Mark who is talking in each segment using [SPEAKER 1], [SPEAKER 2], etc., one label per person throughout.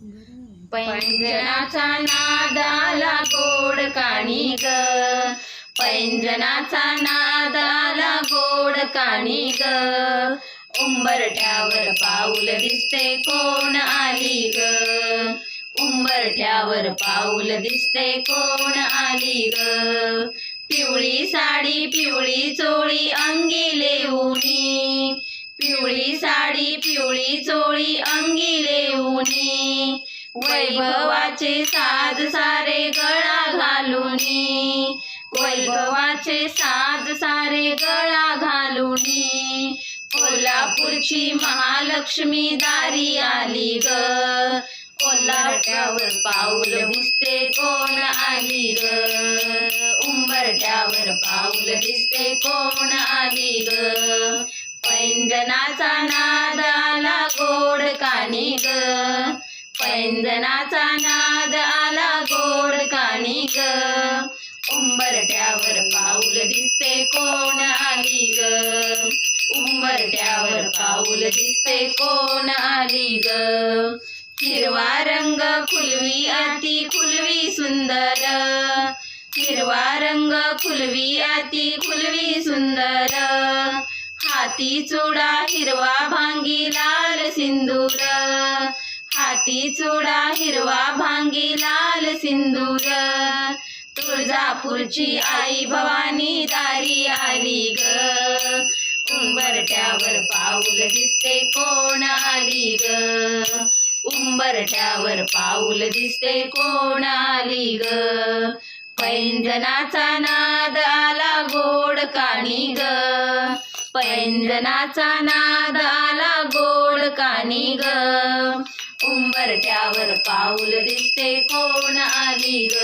[SPEAKER 1] पैंजनाचा नादाला गोड काणी ग पैंजनाचा नादाला गोड काणी ग उंबरठ्यावर पाऊल दिसते कोण आली ग उंबरठ्यावर पाऊल दिसते कोण आली ग पिवळी साडी पिवळी चोळी अंगी लेऊनी पिवळी साडी पिवळी चोळी अंगी लेऊनी वैभवाचे साज सारे गळा घालूनी. वैभवाचे साज सारे गळा घालूनी. कोल्हापूरची महालक्ष्मी दारी आली ग. कोल्हाट्यावर पाऊल दिसते कोण आली ग? उंबरट्यावर पाऊल दिसते कोण आली ग? पैंजनाचा ना पैंजनाचा नाद आला गोड कानी ग. उंबरट्यावर पाऊल दिसते कोण आली ग. उंबरट्यावर पाऊल दिसते कोण आली ग. हिरवा रंग खुलवी अति खुलवी सुंदर. हिरवा रंग खुलवी अति खुलवी सुंदर. हाती चुडा हिरवा भांगी लाल सिंदूर. हाती चुडा हिरवा भांगी लाल सिंदूर. तुळजापूरची आई भवानी दारी आली ग. उंबरट्यावर पाऊल दिसते कोण आली ग? उंबरट्यावर पाऊल दिसते कोण आली ग? पैंजनाचा नाद आला गोड काणी ग. पैंजनाचा नाद आला गोड काणी ग. उंबरठ्यावर पाऊल दिसते कोण आली ग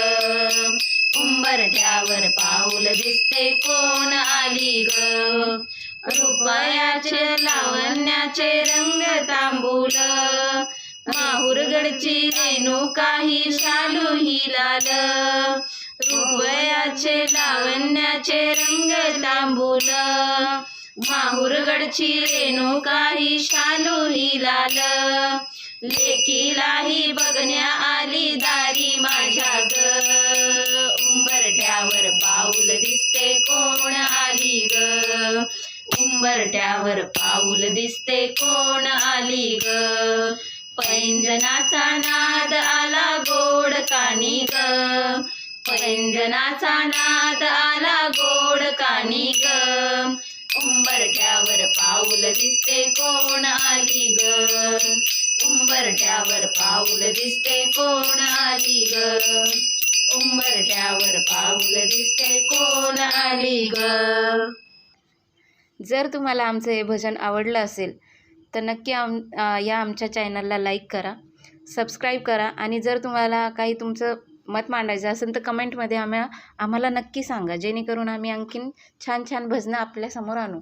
[SPEAKER 1] उंबरठ्यावर पाऊल दिसते कोण आली ग रुपयाचे लावण्याचे रंग तांबूल. माहुरगडची रेणुकाही शालू ही लाल. रुपयाचे लावण्याचे रंग तांबूल. माहुरगडची रेणुकाही शालू ही लाल. लेकीलाही बघण्या आली दारी माझ्या ग उंबरट्यावर पाऊल दिसते कोण आली ग? उंबरट्यावर पाऊल दिसते कोण आली ग? पैंजनाचा नाद आला गोड कानी ग. पैंजनाचा नाद आला गोड कानी ग. उंबरट्यावर पाऊल दिसते कोण आली ग? उंबरट्यावर पाऊल दिसते कोण आली ग? उंबरट्यावर पाऊल दिसते कोण आली ग?
[SPEAKER 2] जर तुम्हाला आमचं हे भजन आवडलं असेल तर नक्की आम या आमच्या चॅनलला लाईक करा सबस्क्राईब करा आणि जर तुम्हाला काही तुमचं मत मांडायचं असेल तर कमेंटमध्ये आम्हा आम्हाला नक्की सांगा जेणेकरून आम्ही आणखीन छान छान भजनं आपल्यासमोर आणू.